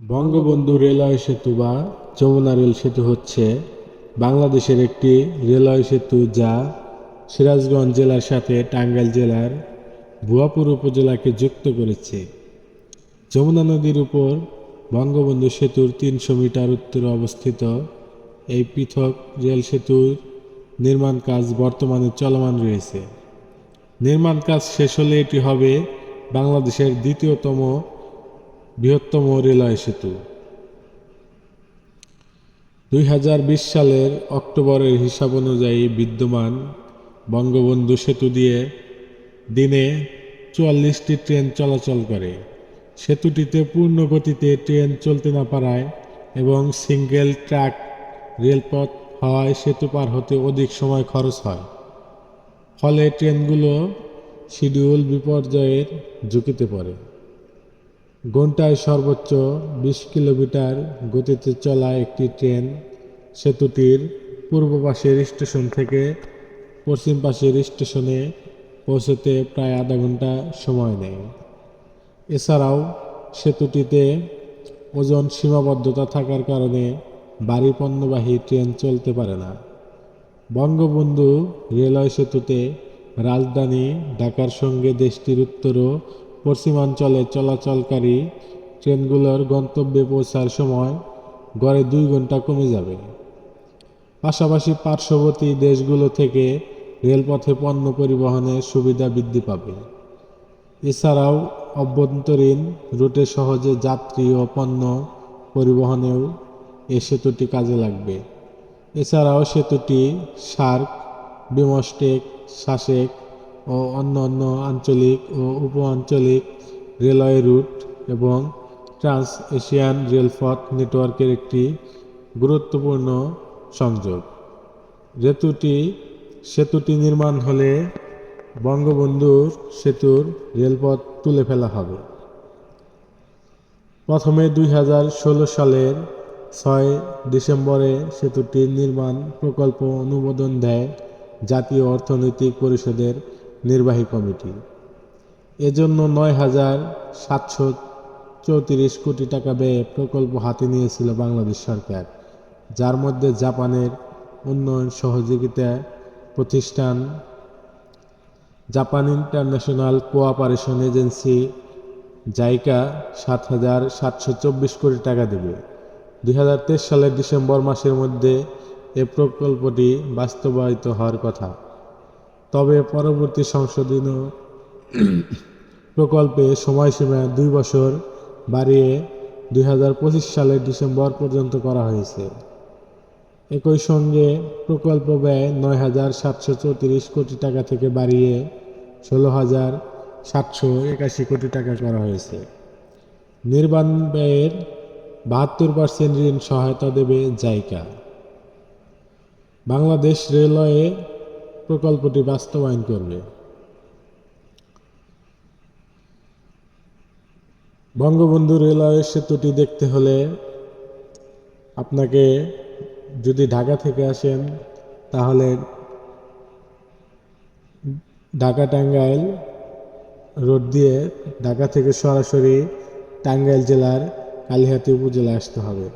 Bangabandhu railway সেতু বা Jamuna rail সেতু হচ্ছে বাংলাদেশের একটি রেলওয়ে সেতু যা সিরাজগঞ্জ জেলার সাথে টাঙ্গাইল জেলার ভুয়াপুর উপজেলাকে যুক্ত করেছে। যমুনা নদীর উপর বঙ্গবন্ধু সেতুর তিনশো মিটার উত্তরে অবস্থিত এই পৃথক রেল সেতুর নির্মাণ কাজ বর্তমানে চলমান রয়েছে। নির্মাণ কাজ শেষ হলে এটি হবে বাংলাদেশের দ্বিতীয়তম বৃহত্তম রেলওয়ে সেতু। দুই হাজার বিশ সালের অক্টোবরের হিসাব অনুযায়ী বিদ্যমান বঙ্গবন্ধু সেতু দিয়ে দিনে চুয়াল্লিশটি ট্রেন চলাচল করে। সেতুটিতে পূর্ণ গতিতে ট্রেন চলতে না পারায় এবং সিঙ্গেল ট্র্যাক রেলপথ হওয়ায় সেতু পার হতে অধিক সময় খরচ হয়। ফলে ট্রেনগুলো শিডিউল বিপর্যয়ের ঝুঁকিতে পড়ে। ঘন্টায় সর্বোচ্চ বিশ কিলোমিটার গতিতে চলা একটি ট্রেন সেতুটির পূর্ব পাশের স্টেশন থেকে পশ্চিম পাশের স্টেশনে পৌঁছতে প্রায় আধা ঘণ্টা সময় নেয়। এছাড়াও সেতুটিতে ওজন সীমাবদ্ধতা থাকার কারণে ভারী পণ্যবাহী ট্রেন চলতে পারে না। বঙ্গবন্ধু রেলওয়ে সেতুতে রাজধানী ঢাকার সঙ্গে দেশটির উত্তর ও পশ্চিমাঞ্চলে চলাচলকারী ট্রেনগুলোর গন্তব্যে পৌঁছার সময় গড়ে দুই ঘণ্টা কমে যাবে। পাশাপাশি পার্শ্ববর্তী দেশগুলো থেকে রেলপথে পণ্য পরিবহনের সুবিধা বৃদ্ধি পাবে। এছাড়াও অভ্যন্তরীণ রুটে সহজে যাত্রী ও পণ্য পরিবহনেও এ সেতুটি কাজে লাগবে। এছাড়াও সেতুটি সার্ক, বিমস্টেক সাসেক ও অন্যান্য আঞ্চলিক ও উপ আঞ্চলিক রেলওয়ে রুট এবং ট্রান্স এশিয়ান রেলপথ নেটওয়ার্কের একটি গুরুত্বপূর্ণ সংযোগ। সেতুটি সেতুটি নির্মাণ হলে বঙ্গবন্ধুর সেতুর রেলপথ তুলে ফেলা হবে। প্রথমে দুই হাজার ষোলো সালের ছয় ডিসেম্বরে সেতুটির নির্মাণ প্রকল্প অনুমোদন দেয় জাতীয় অর্থনৈতিক পরিষদের নির্বাহী কমিটি। এজন্য নয় হাজার সাতশো চৌত্রিশ কোটি টাকা ব্যয়ে প্রকল্প হাতে নিয়েছিল বাংলাদেশ সরকার, যার মধ্যে জাপানের উন্নয়ন সহযোগিতা প্রতিষ্ঠান, Japan International Cooperation Agency JICA সাত হাজার সাতশো চব্বিশ কোটি টাকা দেবে। দুই হাজার তেইশ সালের ডিসেম্বর মাসের মধ্যে এ প্রকল্পটি বাস্তবায়িত হওয়ার কথা। তবে পরবর্তী সংশোধনীয় প্রকল্পে সময়সীমা দুই বছর বাড়িয়ে দুই হাজার পঁচিশ সালের ডিসেম্বর পর্যন্ত করা হয়েছে। একই সঙ্গে প্রকল্প ব্যয় নয় হাজার সাতশো চৌত্রিশ কোটি টাকা থেকে বাড়িয়ে ষোলো হাজার সাতশো একাশি কোটি টাকা করা হয়েছে। নির্মাণ ব্যয়ের বাহাত্তর পার্সেন্ট ঋণ সহায়তা দেবে জাইকা। বাংলাদেশ রেলওয়ে প্রকল্পটি বাস্তবায়ন করবে। বঙ্গবন্ধু রেলওয়ে সেতুটি দেখতে হলে আপনাকে যদি ঢাকা থেকে আসেন, তাহলে ঢাকা টাঙ্গাইল রোড দিয়ে ঢাকা থেকে সরাসরি টাঙ্গাইল জেলার কালিহাতি উপজেলায় আসতে হবে।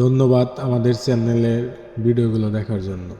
ধন্যবাদ আমাদের চ্যানেলের ভিডিওগুলো দেখার জন্য।